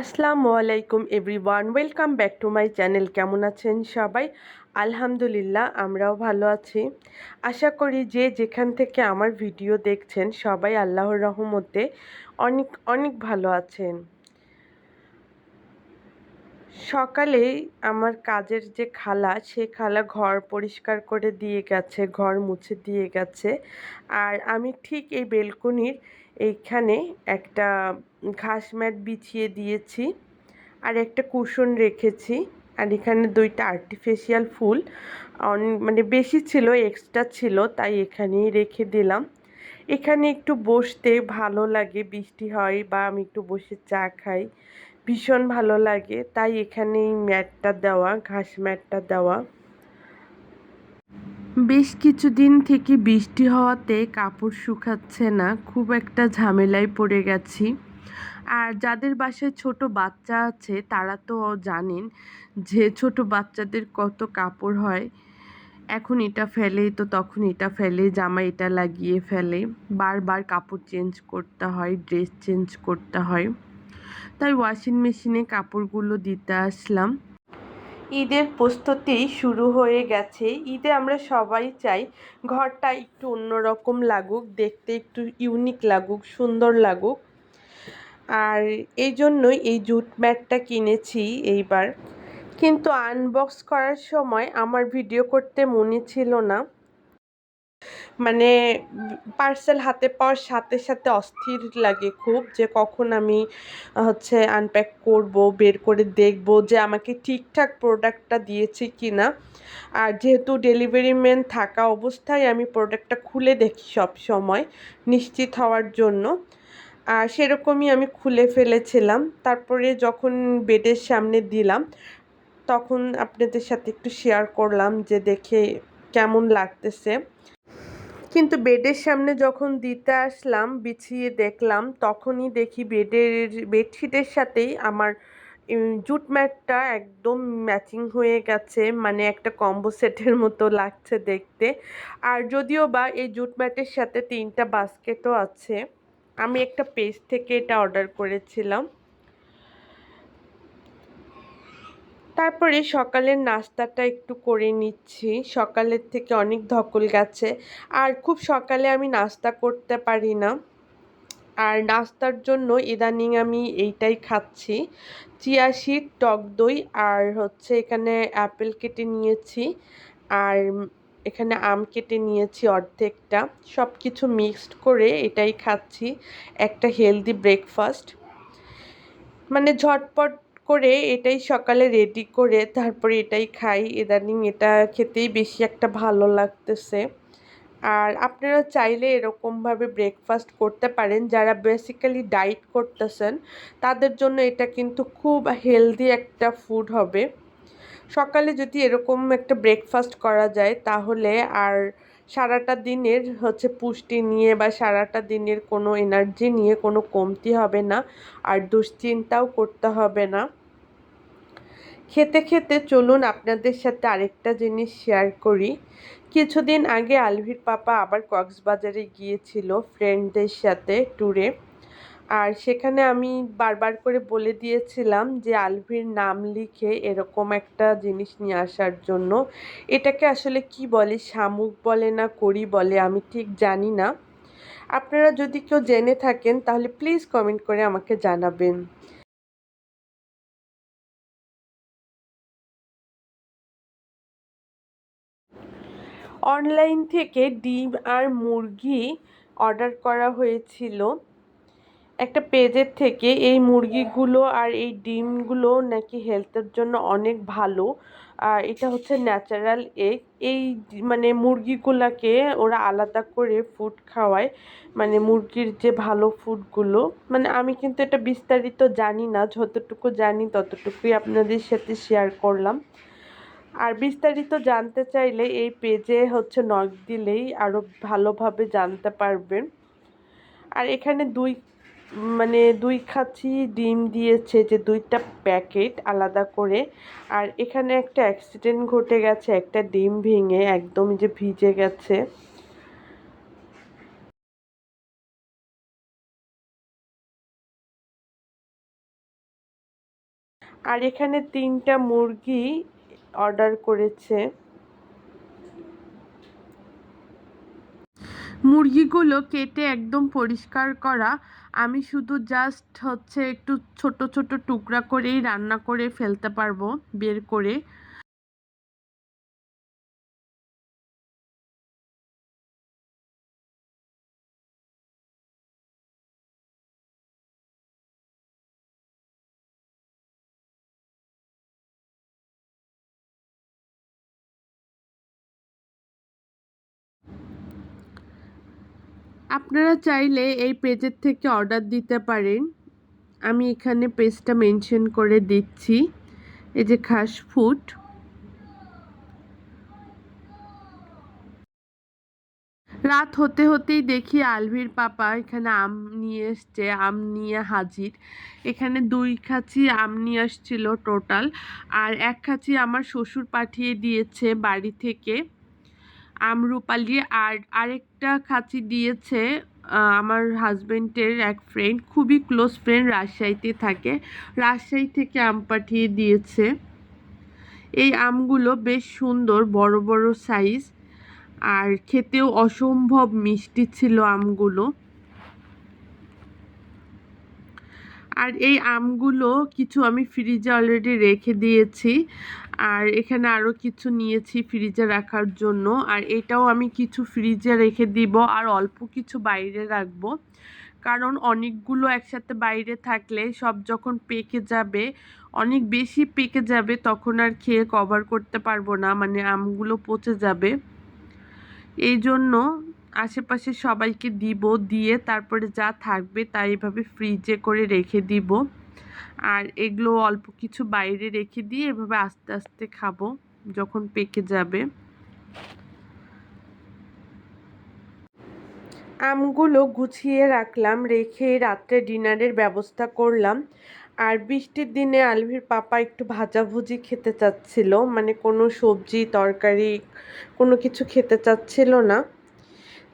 আসসালামু আলাইকুম everyone, welcome back to my channel. কেমন আছেন সবাই? আলহামদুলিল্লাহ, আমরাও ভালো আছি। আশা করি যে যেখান থেকে আমার ভিডিও দেখছেন, সবাই আল্লাহর রহমতে অনেক অনেক ভালো আছেন। সকালেই আমার কাজের যে খালা সে খালা ঘর পরিষ্কার করে দিয়ে গেছে, ঘর মুছে দিয়ে গেছে। আর আমি ঠিক এই বেলকনির এইখানে একটা ঘাস ম্যাট বিছিয়ে দিয়েছি আর একটা কুশন রেখেছি আর এখানে দুইটা আর্টিফিশিয়াল ফুল। মানে বেশি ছিল এক্সট্রা ছিল, তাই এখানেই রেখে দিলাম। এখানে একটু বসতে ভালো লাগে, বৃষ্টি হয় বা আমি একটু বসে চা খাই, ভীষণ ভালো লাগে। তাই এখানে এই ম্যাটটা দেওয়া, ঘাস ম্যাটটা দেওয়া। বেশ কিছুদিন থেকে বৃষ্টি হওয়াতে কাপড় শুকাচ্ছে না, খুব একটা ঝামেলায় পড়ে গেছি। আর যাদের বাসায় ছোট বাচ্চা আছে, তারা তো জানেন যে ছোট বাচ্চাদের কত কাপড় হয়। এখন এটা ফেলে, তো তখন এটা ফেলে, জামা এটা লাগিয়ে ফেলে। বারবার কাপড় চেঞ্জ করতে হয়, ড্রেস চেঞ্জ করতে হয়। তাই ওয়াশিং মেশিনে কাপড়গুলো দিতে আসলাম। ঈদের প্রস্তুতি শুরু হয়ে গেছে। ঈদে আমরা সবাই চাই ঘরটা একটু অন্যরকম লাগুক, দেখতে একটু ইউনিক লাগুক, সুন্দর লাগুক। আর এই জন্যই এই জুট ম্যাটটা কিনেছি এইবার। কিন্তু আনবক্স করার সময় আমার ভিডিও করতে মনে ছিল না। মানে পার্সেল হাতে পাওয়ার সাথে সাথে অস্থির লাগে খুব যে কখন আমি হচ্ছে আনপ্যাক করব, বের করে দেখব যে আমাকে ঠিকঠাক প্রোডাক্টটা দিয়েছে কি না আর যেহেতু ডেলিভারি ম্যান থাকা অবস্থায় আমি প্রোডাক্টটা খুলে দেখি সব সময়, নিশ্চিত হওয়ার জন্য। আর সেরকমই আমি খুলে ফেলেছিলাম। তারপরে যখন বেডের সামনে দিলাম, তখন আপনাদের সাথে একটু শেয়ার করলাম যে দেখে কেমন লাগতেছে। কিন্তু বেডের সামনে যখন দিতে আসলাম, বিছিয়ে দেখলাম, তখনই দেখি বেডের বেডশিটের সাথেই আমার জুট ম্যাটটা একদম ম্যাচিং হয়ে গেছে মানে একটা কম্বো সেটের মতো লাগছে দেখতে। আর যদিও বা এই জুট ম্যাটের সাথে তিনটা বাস্কেটও আছে, আমি একটা পেজ থেকে এটা অর্ডার করেছিলাম। তারপরে সকালের নাস্তাটা একটু করে নিচ্ছি। সকালের থেকে অনেক ধকল গেছে। আর খুব সকালে আমি নাস্তা করতে পারি না। আর নাস্তার জন্য ইদানিং আমি এইটাই খাচ্ছি। চিয়া টক দই আর হচ্ছে এখানে অ্যাপেল কেটে নিয়েছি। আর এখানে আম কেটে নিয়েছি অর্ধেকটা। সব কিছু মিক্সড করে এটাই খাচ্ছি। একটা হেলদি ব্রেকফাস্ট। মানে ঝটপট করে এটাই সকালে রেডি করে তারপরে এটাই খাই। ইদানিং এটা খেতেই বেশি একটা ভালো লাগতেছে। আর আপনারা চাইলে এরকমভাবে ব্রেকফাস্ট করতে পারেন। যারা বেসিক্যালি ডায়েট করতেছেন, তাদের জন্য এটা কিন্তু খুব হেলদি একটা ফুড হবে। সকালে যদি এরকম একটা ব্রেকফাস্ট করা যায়, তাহলে আর সারাটা দিনের হচ্ছে পুষ্টি নিয়ে বা সারাটা দিনের কোনো এনার্জি নিয়ে কোনো কমতি হবে না, আর দুশ্চিন্তাও করতে হবে না। খেতে খেতে চলুন আপনাদের সাথে আরেকটা জিনিস শেয়ার করি। কিছুদিন আগে আলভির পাপা আবার কক্সবাজারে গিয়েছিল ফ্রেন্ডদের সাথে ট্যুরে আর সেখানে আমি বারবার করে বলে দিয়েছিলাম যে আলভির নাম লিখে এরকম একটা জিনিস নিয়ে আসার জন্য। এটাকে আসলে কি বলে, শামুক বলে না করি বলে আমি ঠিক জানি না। আপনারা যদি কেউ জেনে থাকেন তাহলে প্লিজ কমেন্ট করে আমাকে জানাবেন। অনলাইন থেকে ডিম আর মুরগি অর্ডার করা হয়েছিল। একটা পেজের থেকে এই মুরগিগুলো আর এই ডিমগুলো নাকি হেলথের জন্য অনেক ভালো। আর এটা হচ্ছে ন্যাচারাল এগ এই মানে মুরগিগুলাকে ওরা আলাদা করে ফুড খাওয়ায়। মানে মুরগির যে ভালো ফুডগুলো মানে আমি কিন্তু এটা বিস্তারিত জানি না। যতটুকু জানি ততটুকুই আপনাদের সাথে শেয়ার করলাম। আর বিস্তারিত জানতে চাইলে এই পেজে হচ্ছে নক দিলেই আরও ভালোভাবে জানতে পারবেন। আর এখানে দুই মানে দুই খাচ্ছি ডিম দিয়েছে যে দুইটা প্যাকেট আলাদা করে। আর এখানে একটা অ্যাক্সিডেন্ট ঘটে গেছে, একটা ডিম ভেঙে একদম যে ভিজে গেছে। আর এখানে তিনটা মুরগি অর্ডার করেছে। মুরগিগুলো কেটে একদম পরিষ্কার করা। আমি শুধু জাস্ট হচ্ছে একটু ছোট ছোট টুকরা করেই রান্না করে ফেলতে পারব, বের করে। আপনারা চাইলে এই পেজের থেকে অর্ডার দিতে পারেন। আমি এখানে পেজটা মেনশন করে দিচ্ছি। এই যে খাস ফুড রাত হতে হতেই দেখি আলভির পাপা এখানে আম নিয়ে এসছে, আম নিয়ে হাজির। এখানে দুই খাঁচি আম নিয়ে আসছিল টোটাল আর এক খাঁচি আমার শ্বশুর পাঠিয়ে দিয়েছে বাড়ি থেকে। আমরুপালি আর আরেকটা খাঁচি দিয়েছে আমার হাজব্যান্ডের এক ফ্রেন্ড খুবই ক্লোজ ফ্রেন্ড রাজশাহীতে থাকে। রাজশাহী থেকে আম পাঠিয়ে দিয়েছে। এই আমগুলো বেশ সুন্দর, বড় বড় সাইজ আর খেতেও অসম্ভব মিষ্টি ছিল আমগুলো। আর এই আমগুলো কিছু আমি ফ্রিজে অলরেডি রেখে দিয়েছি। আর এখানে আরও কিছু নিয়েছি ফ্রিজে রাখার জন্য। আর এটাও আমি কিছু ফ্রিজে রেখে দিব আর অল্প কিছু বাইরে রাখব। কারণ অনেকগুলো একসাথে বাইরে থাকলে সব যখন পেকে যাবে, অনেক বেশি পেকে যাবে তখন আর খেয়ে কভার করতে পারব না মানে আমগুলো পচে যাবে। এই জন্য আশেপাশে সবাইকে দিব, দিয়ে তারপরে যা থাকবে তাই এভাবে ফ্রিজে করে রেখে দিব। আর এগুলো অল্প কিছু বাইরে রেখে দিয়ে এভাবে আস্তে আস্তে খাব যখন পেকে যাবে। আমগুলো গুছিয়ে রাখলাম, রেখে রাত্রে ডিনারের ব্যবস্থা করলাম। আর বৃষ্টির দিনে আলভির পাপা একটু ভাজাভুজি খেতে চাচ্ছিল মানে কোনো সবজি, তরকারি, কোনো কিছু খেতে চাচ্ছিল না।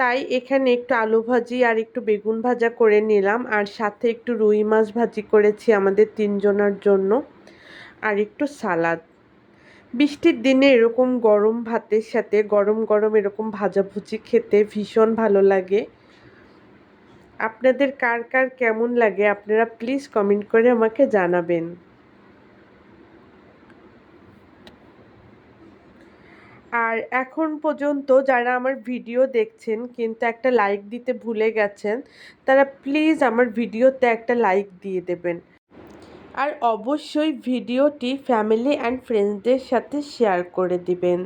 তাই এখানে একটু আলু ভাজি আর একটু বেগুন ভাজা করে নিলাম। আর সাথে একটু রুই মাছ ভাজি করেছি আমাদের তিনজনের জন্য। আর একটু সালাদ। বৃষ্টির দিনে এরকম গরম ভাতের সাথে গরম গরম এরকম ভাজাভুজি খেতে ভীষণ ভালো লাগে। আপনাদের কার কার কেমন লাগে আপনারা প্লিজ কমেন্ট করে আমাকে জানাবেন। আর এখন পর্যন্ত যারা আমার ভিডিও দেখছেন কিন্তু একটা লাইক দিতে ভুলে গেছেন, তারা প্লিজ আমার ভিডিওতে একটা লাইক দিয়ে দেবেন। আর অবশ্যই ভিডিওটি ফ্যামিলি অ্যান্ড ফ্রেন্ডসদের সাথে শেয়ার করে দিবেন।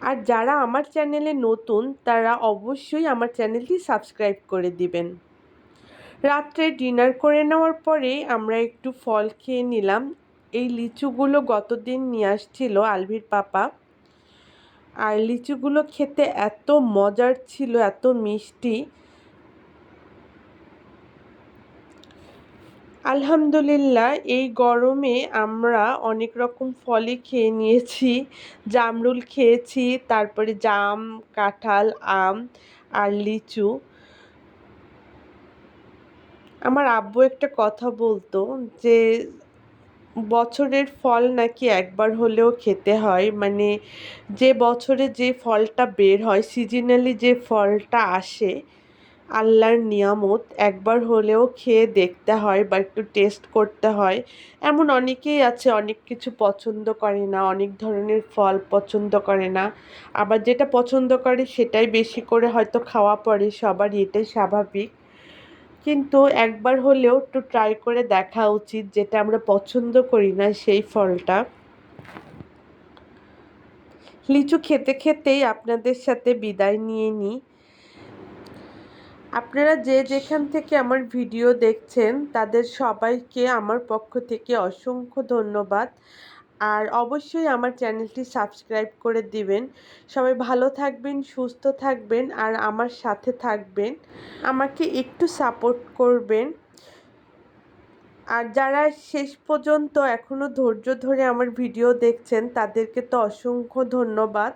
আর যারা আমার চ্যানেলে নতুন, তারা অবশ্যই আমার চ্যানেলটি সাবস্ক্রাইব করে দিবেন। রাত্রে ডিনার করে নেওয়ার পরে আমরা একটু ফল খেয়ে নিলাম। এই লিচুগুলো গতদিন নিয়ে আসছিল আলভির পাপা। আর লিচুগুলো খেতে এত মজার ছিল, এত মিষ্টি। আলহামদুলিল্লাহ, এই গরমে আমরা অনেক রকম ফলই খেয়ে নিয়েছি। জামরুল খেয়েছি, তারপরে জাম, কাঁঠাল, আম আর লিচু। আমার আব্বু একটা কথা বলতো যে বছরের ফল নাকি একবার হলেও খেতে হয়। মানে যে বছরে যে ফলটা বের হয় সিজনালি যে ফলটা আসে, আল্লাহর নিয়ামত, একবার হলেও খেয়ে দেখতে হয় বা একটু টেস্ট করতে হয়। এমন অনেকেই আছে, অনেক কিছু পছন্দ করে না, অনেক ধরনের ফল পছন্দ করে না। আবার যেটা পছন্দ করে সেটাই বেশি করে হয়তো খাওয়া পড়ে সবারই এটাই স্বাভাবিক। কিন্তু একবার হলেও একটু ট্রাই করে দেখা উচিত যেটা আমরা পছন্দ করি না সেই ফলটা। লিচু খেতে খেতেই আপনাদের সাথে বিদায় নিয়ে নিই। আপনারা যে যেখান থেকে আমার ভিডিও দেখছেন, তাদের সবাইকে আমার পক্ষ থেকে অসংখ্য ধন্যবাদ। আর অবশ্যই আমার চ্যানেলটি সাবস্ক্রাইব করে দিবেন। সবাই ভালো থাকবেন, সুস্থ থাকবেন আর আমার সাথে থাকবেন। আমাকে একটু সাপোর্ট করবেন। আর যারা শেষ পর্যন্ত এখনও ধৈর্য ধরে আমার ভিডিও দেখছেন, তাদেরকে তো অসংখ্য ধন্যবাদ।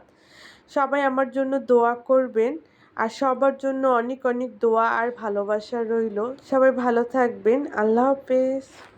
সবাই আমার জন্য দোয়া করবেন। আর সবার জন্য অনেক অনেক দোয়া আর ভালোবাসা রইল। সবাই ভালো থাকবেন। আল্লাহ হাফেজ।